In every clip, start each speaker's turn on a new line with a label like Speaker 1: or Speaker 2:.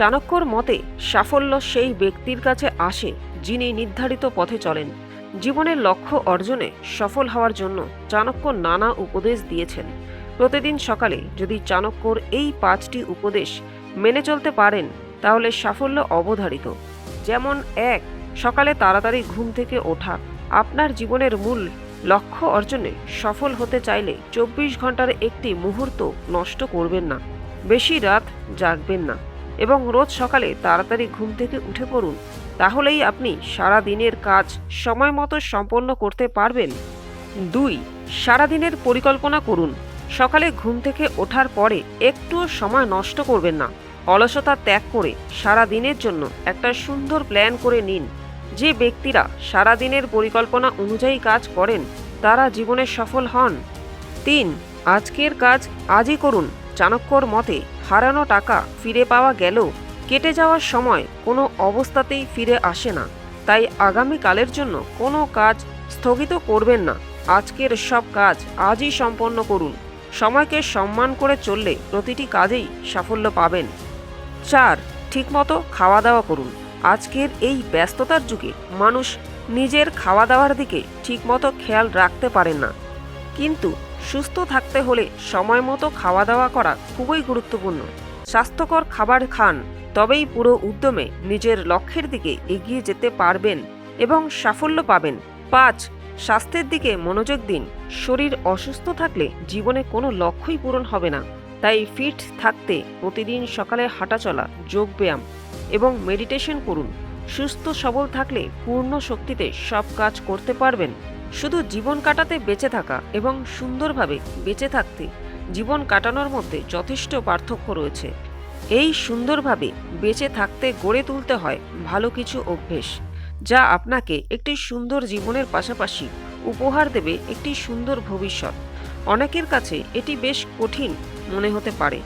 Speaker 1: চাণক্যর মতে, সাফল্য সেই ব্যক্তির কাছে আসে যিনি নির্ধারিত পথে চলেন। জীবনের লক্ষ্য অর্জনে সফল হওয়ার জন্য চাণক্য নানা উপদেশ দিয়েছেন। প্রতিদিন সকালে যদি চাণক্যর এই পাঁচটি উপদেশ মেনে চলতে পারেন, তাহলে সাফল্য অবধারিত। যেমন এক, সকালে তাড়াতাড়ি ঘুম থেকে ওঠা। আপনার জীবনের মূল লক্ষ্য অর্জনে সফল হতে চাইলে চব্বিশ ঘণ্টার একটি মুহূর্ত নষ্ট করবেন না। বেশি রাত জাগবেন না। এবং রোজ সকালে তাড়াতাড়ি ঘুম থেকে উঠে পড়ুন। তাহলেই আপনি সারা দিনের কাজ সময় মতো সম্পন্ন করতে পারবেন। দুই, সারাদিনের পরিকল্পনা করুন। সকালে ঘুম থেকে ওঠার পরে একটুও সময় নষ্ট করবেন না। অলসতা ত্যাগ করে সারা দিনের জন্য একটা সুন্দর প্ল্যান করে নিন। যে ব্যক্তিরা সারা দিনের পরিকল্পনা অনুযায়ী কাজ করেন, তারা জীবনে সফল হন। তিন, আজকের কাজ আজই করুন। চাণক্যর মতে, হারানো টাকা ফিরে পাওয়া গেলেও কেটে যাওয়ার সময় কোনো অবস্থাতেই ফিরে আসে না। তাই আগামীকালের জন্য কোনো কাজ স্থগিত করবেন না। আজকের সব কাজ আজই সম্পন্ন করুন। সময়কে সম্মান করে চললে প্রতিটি কাজেই সাফল্য পাবেন। চার, ঠিকমতো খাওয়া দাওয়া করুন। আজকের এই ব্যস্ততার যুগে মানুষ নিজের খাওয়া দাওয়ার দিকে ঠিকমতো খেয়াল রাখতে পারেন না। কিন্তু সুস্থ থাকতে হলে সময় মতো খাওয়া দাওয়া করা খুবই গুরুত্বপূর্ণ। স্বাস্থ্যকর খাবার খান, তবেই পুরো উদ্যমে নিজের লক্ষ্যের দিকে এগিয়ে যেতে পারবেন এবং সাফল্য পাবেন। পাঁচ, স্বাস্থ্যের দিকে মনোযোগ দিন। শরীর অসুস্থ থাকলে জীবনে কোনো লক্ষ্যই পূরণ হবে না। তাই ফিট থাকতে প্রতিদিন সকালে হাঁটা হাঁটাচলা যোগব্যায়াম এবং মেডিটেশন করুন। সুস্থ সবল থাকলে পূর্ণ শক্তিতে সব কাজ করতে পারবেন। শুধু জীবন কাটাতে বেঁচে থাকা এবং সুন্দরভাবে বেঁচে থাকতে জীবন কাটানোর মধ্যে যথেষ্ট পার্থক্য রয়েছে। এই সুন্দরভাবে বেঁচে থাকতে গড়ে তুলতে হয় ভালো কিছু অভ্যেস, যা আপনাকে একটি সুন্দর জীবনের পাশাপাশি উপহার দেবে একটি সুন্দর ভবিষ্যৎ। অনেকের কাছে এটি বেশ কঠিন মনে হতে পারে,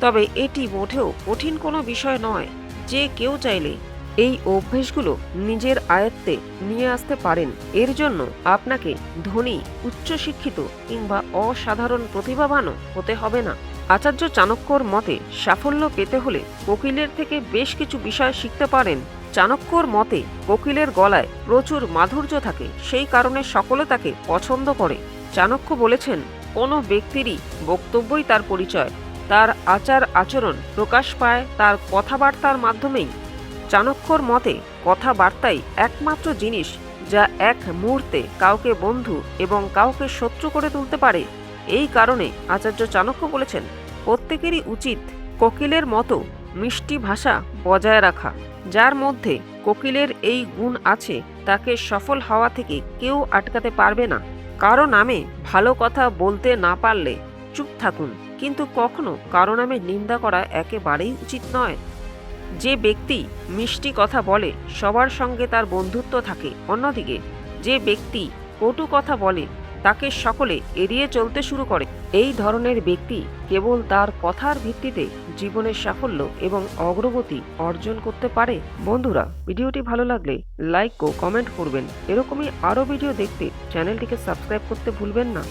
Speaker 1: তবে এটি মোটেও কঠিন কোনো বিষয় নয় যে কেউ চাইলে এই অভ্যেসগুলো নিজের আয়ত্তে নিয়ে আসতে পারেন। এর জন্য আপনাকে ধনী, উচ্চশিক্ষিত কিংবা অসাধারণ প্রতিভাবানও হতে হবে না। আচার্য চাণক্যর মতে, সাফল্য পেতে হলে কোকিলের থেকে বেশ কিছু বিষয় শিখতে পারেন। চাণক্যর মতে, কোকিলের গলায় প্রচুর মাধুর্য থাকে, সেই কারণে সকলে তাকে পছন্দ করে। চাণক্য বলেছেন, কোনো ব্যক্তিরই বক্তব্যই তার পরিচয়, তার আচার আচরণ প্রকাশ পায়, তার কথাবার্তার মাধ্যমেই চাণক্যর মতে কথাবার্তাই একমাত্র জিনিস যা এক মুহূর্তে কাউকে বন্ধু এবং কাউকে শত্রু করে তুলতে পারে। এই কারণে আচার্য চাণক্য বলেছেন, প্রত্যেকেরই উচিত কোকিলের মতো মিষ্টি ভাষা বজায় রাখা, যার মধ্যে কোকিলের এই গুণ আছে তাকে সফল হওয়া থেকে কেউ আটকাতে পারবে না। কারও নামে ভালো কথা বলতে না পারলে চুপ থাকুন, কিন্তু কখনো কারও নামে নিন্দা করা একেবারেই উচিত নয়। যে ব্যক্তি মিষ্টি কথা বলে, সবার সঙ্গে তার বন্ধুত্ব থাকে। অন্যদিকে, যে ব্যক্তি কটু কথা বলে, তাকে সকলে এড়িয়ে চলতে শুরু করে। এই ধরনের ব্যক্তি কেবল তার কথার ভিত্তিতে জীবনের সাফল্য এবং অগ্রগতি অর্জন করতে পারে। বন্ধুরা, ভিডিওটি ভালো লাগলে লাইক ও কমেন্ট করবেন। এরকমই আরও ভিডিও দেখতে চ্যানেলটিকে সাবস্ক্রাইব করতে ভুলবেন না।